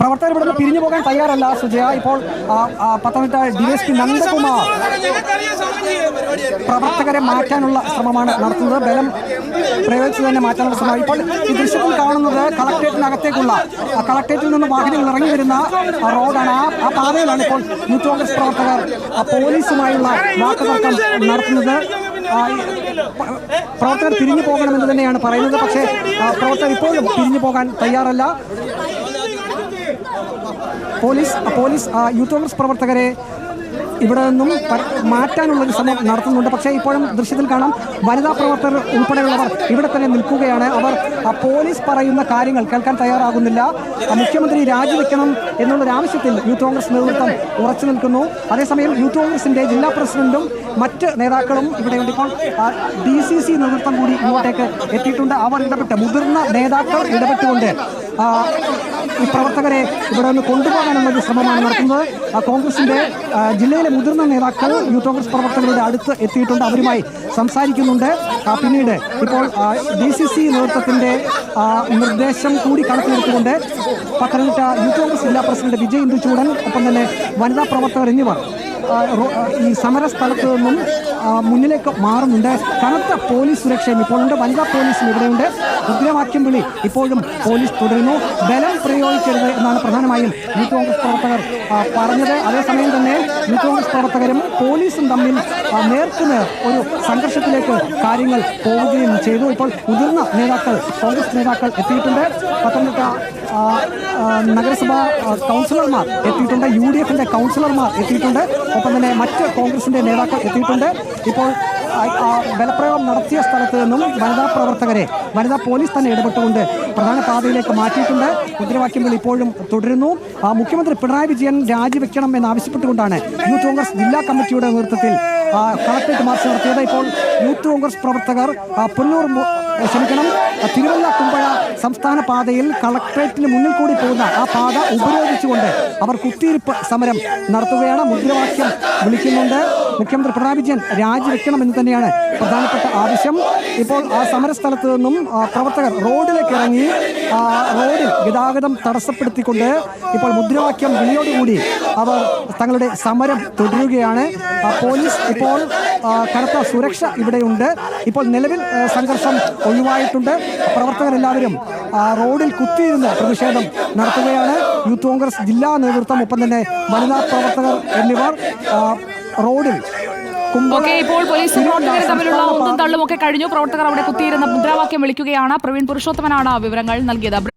പ്രവർത്തകർ ഇവിടുന്ന് പിരിഞ്ഞു പോകാൻ തയ്യാറല്ല. സുജയ ഇപ്പോൾ Pathanamthitta D S P Nandakumar പ്രവർത്തകരെ മാറ്റാനുള്ള ശ്രമമാണ് നടത്തുന്നത്. ബലം പ്രയോഗിച്ച് തന്നെ മാറ്റാനുള്ള ശ്രമം ഇപ്പോൾ ഈ ദൃശ്യത്തിൽ കാണുന്നത് കളക്ടറേറ്റിനകത്തേക്കുള്ള കളക്ട്രേറ്റിൽ നിന്ന് വാഹനങ്ങൾ ഇറങ്ങി വരുന്ന റോഡാണ്. ആ പാതയിലാണ് ഇപ്പോൾ യൂത്ത് കോൺഗ്രസ് പ്രവർത്തകർ ആ പോലീസുമായുള്ള വാക്കുതർക്കം നടത്തുന്നത്. പ്രവർത്തകർ തിരിഞ്ഞു പോകണമെന്ന് തന്നെയാണ് പറയുന്നത്. പക്ഷേ പ്രവർത്തകർ ഇപ്പോഴും തിരിഞ്ഞു പോകാൻ തയ്യാറല്ല. പോലീസ് പോലീസ് യൂത്ത് കോൺഗ്രസ് പ്രവർത്തകരെ ഇവിടെ നിന്നും മാറ്റാനുള്ള ഒരു ശ്രമം നടത്തുന്നുണ്ട്. പക്ഷേ ഇപ്പോഴും ദൃശ്യത്തിൽ കാണാം വനിതാ പ്രവർത്തകർ ഉൾപ്പെടെയുള്ളവർ ഇവിടെ തന്നെ നിൽക്കുകയാണ്. അവർ പോലീസ് പറയുന്ന കാര്യങ്ങൾ കേൾക്കാൻ തയ്യാറാകുന്നില്ല. മുഖ്യമന്ത്രി രാജിവെക്കണം എന്നുള്ളൊരു ആവശ്യത്തിൽ യൂത്ത് കോൺഗ്രസ് നേതൃത്വം ഉറച്ചു നിൽക്കുന്നു. അതേസമയം യൂത്ത് കോൺഗ്രസിന്റെ ജില്ലാ പ്രസിഡന്റും മറ്റ് നേതാക്കളും ഇവിടെയുണ്ട് ഇപ്പോൾ ഡി സി സി നേതൃത്വം കൂടി ഇങ്ങോട്ടേക്ക് എത്തിയിട്ടുണ്ട്. അവർ ഇടപെട്ട് മുതിർന്ന നേതാക്കൾ ഇടപെട്ടുകൊണ്ട് ഈ പ്രവർത്തകരെ ഇവിടെ നിന്ന് കൊണ്ടുപോകാനുള്ള ഒരു ശ്രമമാണ് നടക്കുന്നത് കോൺഗ്രസിന്റെ ജില്ലയിലെ മുതിർന്ന നേതാക്കൾ യൂത്ത് കോൺഗ്രസ് പ്രവർത്തകരുടെ അടുത്ത് എത്തിയിട്ടുണ്ട്. അവരുമായി സംസാരിക്കുന്നുണ്ട്. പിന്നീട് ഇപ്പോൾ ഡി സി സി നേതൃത്വത്തിന്റെ നിർദ്ദേശം കൂടി കണക്കിലെടുത്തുകൊണ്ട് പത്തനംതിട്ട യൂത്ത് കോൺഗ്രസ് ജില്ലാ പ്രസിഡന്റ് വിജയ് ഇന്ദുചൂടൻ ഒപ്പം തന്നെ വനിതാ പ്രവർത്തകർ എന്നിവർ ഈ സമര സ്ഥലത്ത് നിന്നും മുന്നിലേക്ക് മാറുന്നുണ്ട്. കനത്ത പോലീസ് സുരക്ഷയും ഇപ്പോഴുണ്ട്. വനിതാ പോലീസും ഇവിടെയുണ്ട്. മുദ്രാവാക്യം വിളി ഇപ്പോഴും പോലീസ് തുടരുന്നു. ബലം പ്രയോഗിക്കരുത് എന്നാണ് പ്രധാനമായും യൂത്ത് കോൺഗ്രസ് പ്രവർത്തകർ പറഞ്ഞത്. അതേസമയം തന്നെ യൂത്ത് കോൺഗ്രസ് പ്രവർത്തകരും പോലീസും തമ്മിൽ നേർക്കുന്ന ഒരു സംഘർഷത്തിലേക്ക് കാര്യങ്ങൾ പോവുകയും ചെയ്തു. ഇപ്പോൾ മുതിർന്ന നേതാക്കൾ കോൺഗ്രസ് നേതാക്കൾ എത്തിയിട്ടുണ്ട്. പത്തനംതിട്ട നഗരസഭാ കൗൺസിലർമാർ എത്തിയിട്ടുണ്ട്. യു ഡി എഫിന്റെ കൗൺസിലർമാർ എത്തിയിട്ടുണ്ട്. ഒപ്പം തന്നെ മറ്റ് കോൺഗ്രസിന്റെ നേതാക്കൾ എത്തിയിട്ടുണ്ട്. ഇപ്പോൾ ബലപ്രയോഗം നടത്തിയ സ്ഥലത്ത് നിന്നും വനിതാ പ്രവർത്തകരെ വനിതാ പോലീസ് തന്നെ ഇടപെട്ടുകൊണ്ട് പ്രധാന പാതയിലേക്ക് മാറ്റിയിട്ടുണ്ട്. മുദ്രാവാക്യങ്ങൾ ഇപ്പോഴും തുടരുന്നു. മുഖ്യമന്ത്രി പിണറായി വിജയൻ രാജിവെക്കണം എന്നാവശ്യപ്പെട്ടുകൊണ്ടാണ് യൂത്ത് കോൺഗ്രസ് ജില്ലാ കമ്മിറ്റിയുടെ നേതൃത്വത്തിൽ കളക്ടറേറ്റ് മാർച്ച് നടത്തിയത്. ഇപ്പോൾ യൂത്ത് കോൺഗ്രസ് പ്രവർത്തകർ പുല്ലൂർ ക്ഷമിക്കണം. തിരുവല്ല കുമ്പഴ സംസ്ഥാന പാതയിൽ കളക്ട്രേറ്റിന് മുന്നിൽ കൂടി പോകുന്ന ആ പാത ഉപരോധിച്ചുകൊണ്ട് അവർ കുത്തിയിരിപ്പ് സമരം നടത്തുകയാണ്. മുദ്രാവാക്യം വിളിക്കുന്നുണ്ട്. മുഖ്യമന്ത്രി പിണറായി വിജയൻ രാജിവെക്കണമെന്ന് തന്നെയാണ് പ്രധാനപ്പെട്ട ആവശ്യം. ഇപ്പോൾ ആ സമരസ്ഥലത്ത് നിന്നും പ്രവർത്തകർ റോഡിലേക്ക് ഇറങ്ങി ആ, റോഡിൽ ഗതാഗതം തടസ്സപ്പെടുത്തിക്കൊണ്ട് ഇപ്പോൾ മുദ്രാവാക്യം വിളിയോടുകൂടി അവർ തങ്ങളുടെ സമരം തുടരുകയാണ്. പോലീസ് ഇപ്പോൾ കനത്ത സുരക്ഷ ഇവിടെയുണ്ട്. ഇപ്പോൾ നിലവിൽ സംഘർഷം ഒഴിവായിട്ടുണ്ട്. പ്രവർത്തകരെല്ലാവരും റോഡിൽ കുത്തിയിരുന്ന് പ്രതിഷേധം നടത്തുകയാണ്. യൂത്ത് കോൺഗ്രസ് ജില്ലാ നേതൃത്വം ഒപ്പം തന്നെ വനിതാ പ്രവർത്തകർ എന്നിവർ റോഡിൽ ഓക്കെ ഇപ്പോൾ പോലീസും പ്രവർത്തകരും തമ്മിലുള്ള ഒന്നും തള്ളുമൊക്കെ കഴിഞ്ഞു. പ്രവർത്തകർ അവിടെ കുത്തിയിരുന്ന മുദ്രാവാക്യം വിളിക്കുകയാണ്. പ്രവീൺ പുരുഷോത്തമനാണ് വിവരങ്ങൾ നൽകിയത്.